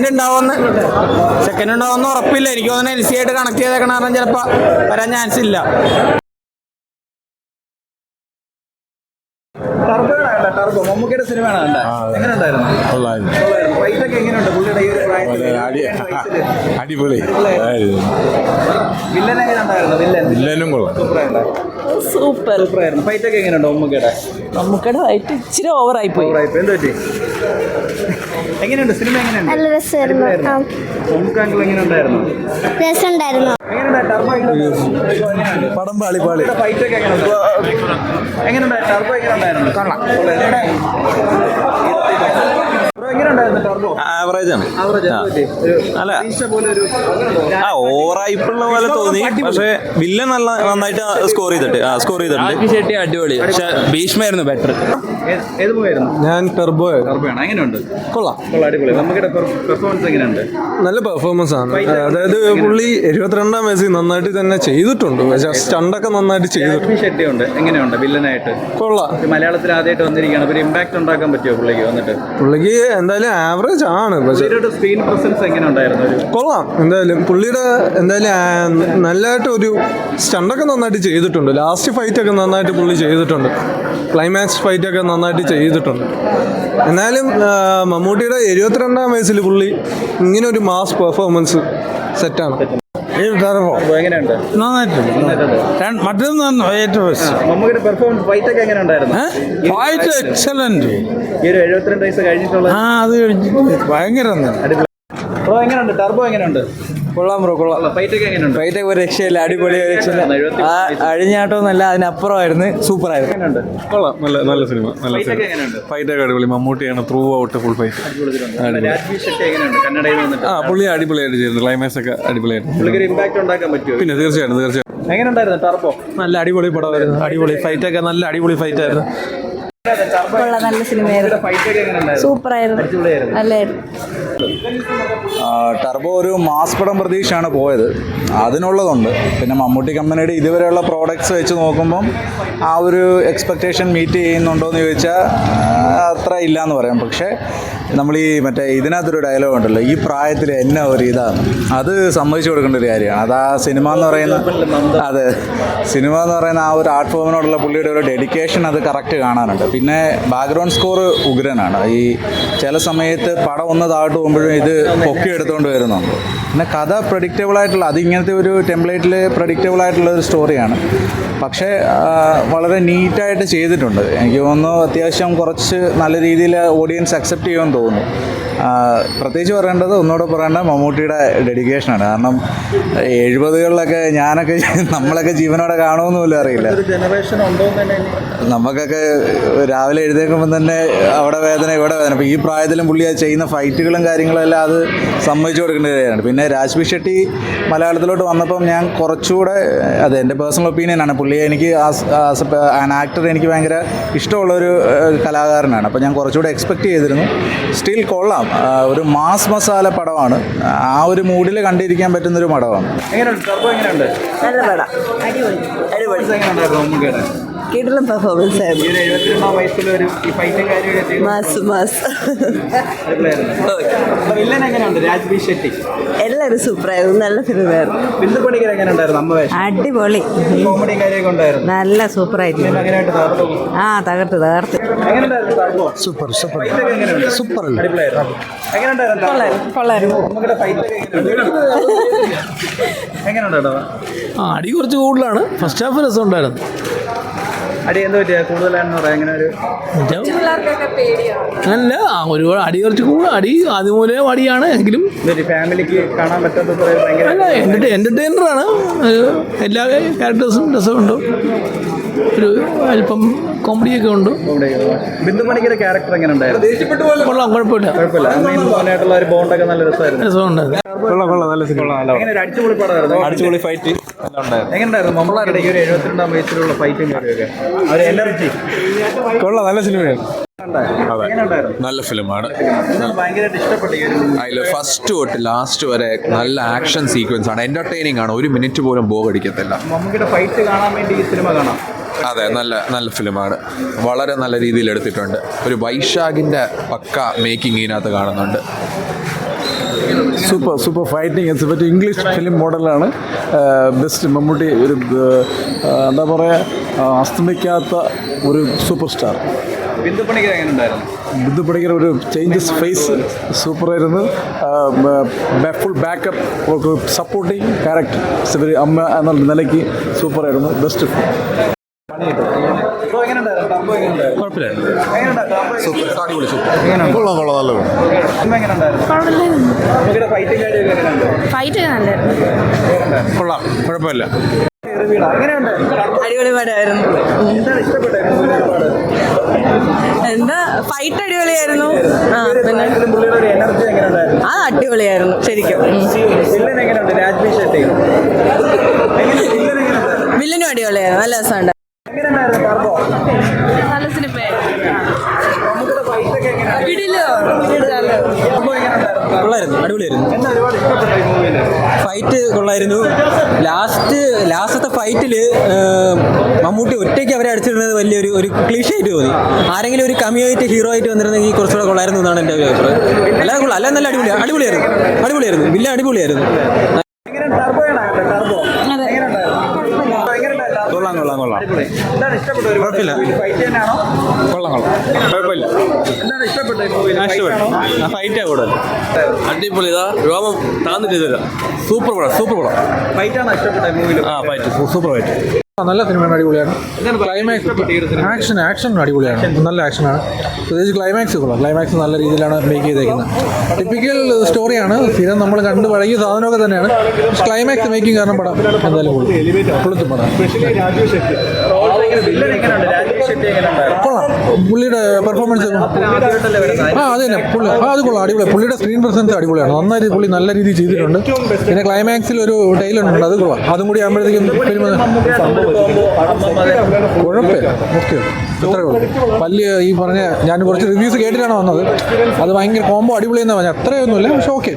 Second ഉണ്ടാവുമെന്ന് second ഉണ്ടാവുമെന്ന് ഉറപ്പില്ല. എനിക്ക് തോന്നുന്നു എൽ സി ആയിട്ട് കണക്ട് ചെയ്തേക്കണ കാരണം ചിലപ്പോൾ വരാൻ ചാൻസ് ഇല്ല. ടർബോ ടർബോ മമ്മൂക്കയുടെ സിനിമയാണ് കണ്ടത് എങ്ങനെ ഉണ്ടായിരുന്നു ഫൈറ്റ് ഒക്കെ എങ്ങനെയുണ്ട്? പുള്ളിയുടെ ഈ ഒരു പ്രായത്തിൽ അടിപൊളി. വില്ലൻ എങ്ങനെ ഉണ്ടായിരുന്നു വില്ലൻ. വില്ലനും കൊള്ളാം. സൂപ്പർ. സൂപ്പറായിരുന്നു. ഫൈറ്റ് ഒക്കെ എങ്ങനെയുണ്ട് മമ്മൂക്കയുടെ? മമ്മൂക്കയുടെ ഫൈറ്റ് ഇച്ചിരി ഓവറായി പോയി സൂപ്പറായിപ്പോ എന്ത് പറ്റി? എങ്ങനെയുണ്ട്? സിനിമ എങ്ങനെയുണ്ട്? നല്ല രസമായിരുന്നു. മമ്മൂക്ക അങ്കിൾ എങ്ങനെ ഉണ്ടായിരുന്നു രസമുണ്ടായിരുന്നു. പടം പാളി പാളി. ആവറേജ് ആണ്. അല്ല. പ്രതീക്ഷ പോലെ ഒരു ആ ഓവറായിട്ടുള്ള പോലെ തോന്നി. പക്ഷേ വില്ലൻ നല്ല നന്നായിട്ട് സ്കോർ ചെയ്തിട്ട്. സ്കോർ ചെയ്തിട്ടുണ്ട്. അടിപൊളി. പക്ഷെ ഭീഷ്മായിരുന്നു ബെറ്റർ ഏത്- മൂവായിരുന്നു ഞാൻ ടെർബോ ടർബോയാണ് എങ്ങനെയുണ്ട്? കൊള്ളാം. കൊള്ളാം അടിപൊളി. നമുക്കിടെ പെർഫോമൻസ് എങ്ങനെയുണ്ട്? നല്ല പെർഫോമൻസ് ആണ്. അതായത് പുള്ളി എഴുപത്തിരണ്ടാം വയസ്സിൽ നന്നായിട്ട് തന്നെ ചെയ്തിട്ടുണ്ട്. സ്റ്റണ്ടൊക്കെ നന്നായിട്ട് ചെയ്തിട്ടുണ്ട്. രാജ്മി ഷെട്ടി ഉണ്ട്. എങ്ങനെയുണ്ട്? വില്ലനായിട്ട്? കൊള്ളാം. മലയാളത്തിൽ ആദ്യമായിട്ട് വന്നിരിക്കുകയാണ്. ഒരു ഇമ്പാക്ട് ഉണ്ടാക്കാൻ പറ്റുമോ പുള്ളിക്ക് വന്നിട്ട്? പുള്ളിക്ക് എന്തായാലും ആവറേജ് ആണ്. പക്ഷേ സ്ക്രീൻ പ്രസൻസ് എങ്ങനെ ഉണ്ടായിരുന്നു കൊള്ളാം. എന്തായാലും പുള്ളിയുടെ എന്തായാലും നല്ലതായിട്ട് ഒരു സ്റ്റണ്ടൊക്കെ നന്നായിട്ട് ചെയ്തിട്ടുണ്ട്. ലാസ്റ്റ് ഫൈറ്റ് ഒക്കെ നന്നായിട്ട് പുള്ളി ചെയ്തിട്ടുണ്ട്. ക്ലൈമാക്സ് ഫൈറ്റ് ഒക്കെ നന്നായിട്ട് ചെയ്തിട്ടുണ്ട്. എന്നാലും മമ്മൂട്ടിയുടെ എഴുപത്തിരണ്ടാം വയസ്സിൽ പുള്ളി ഇങ്ങനെ ഒരു മാസ് പെർഫോമൻസ് സെറ്റാണ് ടർബോ എങ്ങനെയുണ്ട്? നന്നായിട്ടുണ്ട് മറ്റൊന്നും ഏറ്റവും മമ്മൂക്കിയുടെ പെർഫോമൻസ് ഫൈറ്റ് എങ്ങനെ ഉണ്ടായിരുന്നു ഫൈറ്റ് എക്സലന്റ് ഈ ഒരു എഴുപത്തിരണ്ട് കഴിഞ്ഞിട്ടുള്ള ആ അത് ഭയങ്കര ബ്രോ എങ്ങനെയുണ്ട്? ടർബോ എങ്ങനെയുണ്ട്? കൊള്ളാം ബ്രോ കൊള്ളാം. ഫൈറ്റ് ഒക്കെ എങ്ങനെയുണ്ട്? ഫൈറ്റ് ഒരു രക്ഷയില്ല അടിപൊളി ഒരു രക്ഷയില്ല. ആ അഴിഞ്ഞാട്ടമൊന്നല്ല അതിനപ്പുറമായിരുന്നു. സൂപ്പർ ആയിരുന്നു കൊള്ളാം. നല്ല നല്ല സിനിമ നല്ല സിനിമ. എങ്ങനെയുണ്ട്? ഫൈറ്റ് ഒക്കെ അടിപൊളി. മമ്മൂട്ടിയാണ് ത്രൂ ഔട്ട് ഫുൾ ഫൈറ്റ് ആ പുള്ളി അടിപൊളിയായിട്ട് ചെയ്തു ക്ലൈമാക്സ് ഒക്കെ അടിപൊളിയായിട്ട് പിന്നെ തീർച്ചയായിട്ടും തീർച്ചയായിട്ടും. എങ്ങനെ ഉണ്ടായിരുന്നു ടർബോ നല്ല അടിപൊളി പടമായിരുന്നു. അടിപൊളി ഫൈറ്റ് ഒക്കെ നല്ല അടിപൊളി ഫൈറ്റ് ആയിരുന്നു കൊള്ളാം നല്ല സിനിമയായിരുന്നു. സൂപ്പറായിരുന്നു. അടിപൊളിയായിരുന്നു നല്ലായിരുന്നു. ടർബോ ഒരു മാസ് പടം പ്രതീക്ഷയാണ് പോയത്. അതിനുള്ളതുണ്ട്. പിന്നെ മമ്മൂട്ടി കമ്പനിയുടെ ഇതുവരെയുള്ള പ്രോഡക്ട്സ് വെച്ച് നോക്കുമ്പം ആ ഒരു എക്സ്പെക്റ്റേഷൻ മീറ്റ് ചെയ്യുന്നുണ്ടോ എന്ന് ചോദിച്ചാൽ അത്ര ഇല്ല എന്ന് പറയാം. പക്ഷേ നമ്മൾ ഈ മറ്റേ ഇതിനകത്തൊരു ഡയലോഗ് ഉണ്ടല്ലോ ഈ പ്രായത്തിൽ എന്നെ ഒരു ഇതാണ്? അത് സമ്മതിച്ചു കൊടുക്കേണ്ട ഒരു കാര്യമാണ് അത് ആ സിനിമ എന്ന് പറയുന്ന അതെ. സിനിമ എന്ന് പറയുന്ന ആ ഒരു ആർട്ട് ഫോമിനോടുള്ള പുള്ളിയുടെ ഒരു ഡെഡിക്കേഷൻ അത് കറക്റ്റ് കാണാനുണ്ട്. പിന്നെ ബാക്ക്ഗ്രൗണ്ട് സ്കോർ ഉഗ്രനാണ്. ഈ ചില സമയത്ത് പടം ഒന്ന് താഴോട്ട് പോകുമ്പോഴും ഇത് പൊക്കി എടുത്തുകൊണ്ട് വരുന്നുണ്ട് പിന്നെ കഥ പ്രഡിക്റ്റബിൾ ആയിട്ടുള്ള അത് ഇങ്ങനത്തെ ഒരു ടെംപ്ലേറ്റിൽ പ്രഡിക്റ്റബിൾ ആയിട്ടുള്ള ഒരു സ്റ്റോറിയാണ് പക്ഷേ വളരെ നീറ്റായിട്ട് ചെയ്തിട്ടുണ്ട്. എനിക്ക് തോന്നുന്നു അത്യാവശ്യം കുറച്ച് നല്ല രീതിയിൽ ഓഡിയൻസ് അക്സെപ്റ്റ് ചെയ്യുമെന്ന് തോന്നുന്നു. പ്രത്യേകിച്ച് പറയേണ്ടത് ഒന്നുകൂടെ പറയേണ്ട മമ്മൂട്ടിയുടെ ഡെഡിക്കേഷനാണ്. കാരണം എഴുപതുകളിലൊക്കെ ഞാനൊക്കെ നമ്മളൊക്കെ ജീവനോടെ കാണുമെന്നുമില്ല അറിയില്ല. നമുക്കൊക്കെ രാവിലെ എഴുതേക്കുമ്പോൾ തന്നെ അവിടെ വേദന ഇവിടെ വേദന. അപ്പോൾ ഈ പ്രായത്തിലും പുള്ളി ചെയ്യുന്ന ഫൈറ്റുകളും കാര്യങ്ങളും എല്ലാം അത് സമ്മതിച്ചു കൊടുക്കേണ്ട കാര്യമാണ്. പിന്നെ രാജ്ബി ഷെട്ടി മലയാളത്തിലോട്ട് വന്നപ്പം ഞാൻ കുറച്ചുകൂടെ അത് എന്റെ പേഴ്സണൽ ഒപ്പീനിയനാണ് പുള്ളിയെ എനിക്ക് ആസ് ആൻ ആക്ടർ എനിക്ക് ഭയങ്കര ഇഷ്ടമുള്ളൊരു കലാകാരനാണ്. അപ്പോൾ ഞാൻ കുറച്ചുകൂടെ എക്സ്പെക്റ്റ് ചെയ്തിരുന്നു. സ്റ്റിൽ കൊള്ളാം. ഒരു മാസ് മസാല പടമാണ്. ആ ഒരു മൂഡിൽ കണ്ടിരിക്കാൻ പറ്റുന്ന ഒരു പടമാണ്. എങ്ങനെയുണ്ട്? ടർബോ എങ്ങനെയുണ്ട്? നല്ല പടം. അടിപൊളി. അടിപൊളി എങ്ങനെ ഉണ്ടായിരുന്നു മമ്മൂക്കയുടെ കിടലം പെർഫോമൻസ് ആയിരുന്നു. Mass mass. എല്ലാവരും സൂപ്പറായിരുന്നു നല്ല ഫിലിമായിരുന്നു അടിപൊളി. നല്ല സൂപ്പറായിരുന്നു ആ തകർത്ത് തകർത്ത്. സൂപ്പർ സൂപ്പർ സൂപ്പർ അടി കുറച്ച് കൂടുതലാണ്. ഫസ്റ്റ് ഹാഫ് രസം ഉണ്ടായിരുന്നു അടി എന്ത് പറ്റിയ? കൂടുതലാണെന്ന് പറയാം. എങ്ങനെ ഒരു അല്ല ഒരുപാട് അടി കുറച്ച് കൂടുതൽ അടി അതുപോലെ അടിയാണ് എങ്കിലും. ഫാമിലിക്ക് കാണാൻ പറ്റാത്ത അല്ല എന്റർടൈനറാണ് എല്ലാ ക്യാരക്ടേഴ്സും രസമുണ്ട്. ഒരു അല്പം കോമഡിയൊക്കെ ഉണ്ട്. comedy. ബിന്ദു പണിക്കരുടെ ക്യാരക്ടർ എങ്ങനെ ഉണ്ടായിരുന്നു? കൊള്ളാം കുഴപ്പമില്ല. കുഴപ്പമില്ല. ഒരു ബോണ്ടൊക്കെ നല്ല രസമായിരുന്നു. രസമുണ്ട്. കൊള്ളാം കൊള്ളാം നല്ല സിനിമ അടിച്ചുപൊളി പടമായിരുന്നു? ഫൈറ്റ് ഈ ഒരു എഴുപത്തിരണ്ടാം വയസ്സിലുള്ള ഫൈറ്റും കാര്യമൊക്കെ? ഒരു എനർജി കൊള്ളാം നല്ല സിനിമയാണ് എങ്ങനെ ഉണ്ടായിരുന്നു നല്ല ഫിലിമാണ് അതിൽ ഫസ്റ്റ് തൊട്ട് ലാസ്റ്റ് വരെ നല്ല ആക്ഷൻ സീക്വൻസ് ആണ്. എന്റർടൈനിങ് ആണ്. ഒരു മിനിറ്റ് പോലും ബോഗടിക്കത്തില്ല മമ്മൂക്കിയുടെ ഫൈറ്റ് കാണാൻ വേണ്ടി ഈ സിനിമ കാണാം. അതെ നല്ല നല്ല ഫിലിമാണ്. വളരെ നല്ല രീതിയിൽ എടുത്തിട്ടുണ്ട്. ഒരു വൈശാഖിന്റെ പക്ക മേക്കിംഗ് ഇതിനകത്ത് കാണുന്നുണ്ട്. സൂപ്പർ സൂപ്പർ ഫൈറ്റിംഗ് എസ് പറ്റി ഇംഗ്ലീഷ് ഫിലിം മോഡലാണ് ബെസ്റ്റ് മമ്മൂട്ടി ഒരു എന്താ പറയുക അസ്തമിക്കാത്ത ഒരു സൂപ്പർ സ്റ്റാർ ബിന്ദു പണിക്കർ ഒരു ചേഞ്ചസ് ഫേസ് സൂപ്പറായിരുന്നു ഫുൾ ബാക്കപ്പ് സപ്പോർട്ടിങ് ക്യാരക്ടർ അമ്മ എന്നുള്ള നിലയ്ക്ക് സൂപ്പറായിരുന്നു ബെസ്റ്റ് കൊള്ളാം നല്ല ഫൈറ്റ് കൊള്ളാം. കുഴപ്പമില്ല. അടിപൊളി പടമായിരുന്നു എന്താ? ഫൈറ്റ് അടിപൊളിയായിരുന്നു. ആ പിന്നെ അത് അടിപൊളിയായിരുന്നു ശരിക്കും. വില്ലനും അടിപൊളിയായിരുന്നു. നല്ല രസമുണ്ട്. നല്ല കൊള്ളായിരുന്നു അടിപൊളിയായിരുന്നു. ഫൈറ്റ് കൊള്ളായിരുന്നു. ലാസ്റ്റ് ലാസ്റ്റത്തെ ഫൈറ്റിൽ മമ്മൂട്ടി ഒറ്റയ്ക്ക് അവരെ അടിച്ചിരുന്നത് വലിയൊരു ഒരു ക്ലീഷ് ആയിട്ട് തോന്നി. ആരെങ്കിലും ഒരു കമ്മിയായിട്ട് ഹീറോ ആയിട്ട് വന്നിരുന്നെങ്കിൽ കുറച്ചുകൂടെ കൊള്ളായിരുന്നു എന്നാണ് എന്റെ അഭിപ്രായം. അല്ലാതെ കൊള്ളാം. അല്ല നല്ല അടിപൊളിയാണ് അടിപൊളിയായിരുന്നു. അടിപൊളിയായിരുന്നു. വില്ല അടിപൊളിയായിരുന്നു എങ്ങനെ ടർബോയാണോ ടർബോ എങ്ങനെയുണ്ടായിരുന്നു എങ്ങനെയുണ്ടായിരുന്നു കൊള്ളാം കൊള്ളാം കൊള്ളാം. കുഴപ്പമില്ല. കൊള്ളാം കൊള്ളാം. കുഴപ്പമില്ല. ഫൈറ്റാ കൂടുതൽ. അടിപൊളി. ഇതാ രോമം താന്നിട്ട് തരാം സൂപ്പർ പടം സൂപ്പർ പടം. ഫൈറ്റാണ് ഇഷ്ടപ്പെട്ടത് ഈ മൂവിയിൽ ആ ഫൈറ്റ്. Super fight. നല്ല സിനിമയാണ് അടിപൊളിയാണ്. ക്ലൈമാക്സ് ആക്ഷൻ ആക്ഷൻ അടിപൊളിയാണ്. നല്ല ആക്ഷനാണ് പ്രത്യേകിച്ച് ക്ലൈമാക്സ് കൊള്ളാം. ക്ലൈമാക്സ് നല്ല രീതിയിലാണ് മേക്ക് ചെയ്തേക്കുന്നത്. ടിപ്പിക്കൽ സ്റ്റോറിയാണ് സ്ഥിരം നമ്മൾ കണ്ട് പഴകിയ സാധനമൊക്കെ തന്നെയാണ്. ക്ലൈമാക്സ് മേക്കിംഗ് കാരണം പടം എന്തായാലും കൊള്ളും. കൊളുത്തും പടം വില്ലൻ എങ്ങനെയുണ്ട്? രാജീവ് ഷെട്ടി എങ്ങനെയുണ്ടായിരുന്നു കൊള്ളാം. പുള്ളിയുടെ പെർഫോമൻസ് ആ അത് തന്നെ. പുള്ളി ആ അത് കൊള്ളാം. അടിപൊളി. പുള്ളിയുടെ സ്ക്രീൻ പ്രസൻസ് അടിപൊളിയാണ്. നന്നായിട്ട് പുള്ളി നല്ല രീതിയിൽ ചെയ്തിട്ടുണ്ട്. പിന്നെ ക്ലൈമാക്സിൽ ഒരു ടൈലുണ്ട് അത് കൊള്ളാം. അതും കൂടി ആകുമ്പോഴത്തേക്കും കുഴപ്പമില്ല. ഓക്കെ. അത്രേ ഉള്ളൂ. വലിയ ഈ പറഞ്ഞ ഞാൻ കുറച്ച് റിവ്യൂസ് കേട്ടിട്ടാണ് വന്നത്. അത് ഭയങ്കര കോംബോ അടിപൊളിയെന്ന് പറഞ്ഞാൽ അത്രയൊന്നുമില്ല. പക്ഷെ ഓക്കെ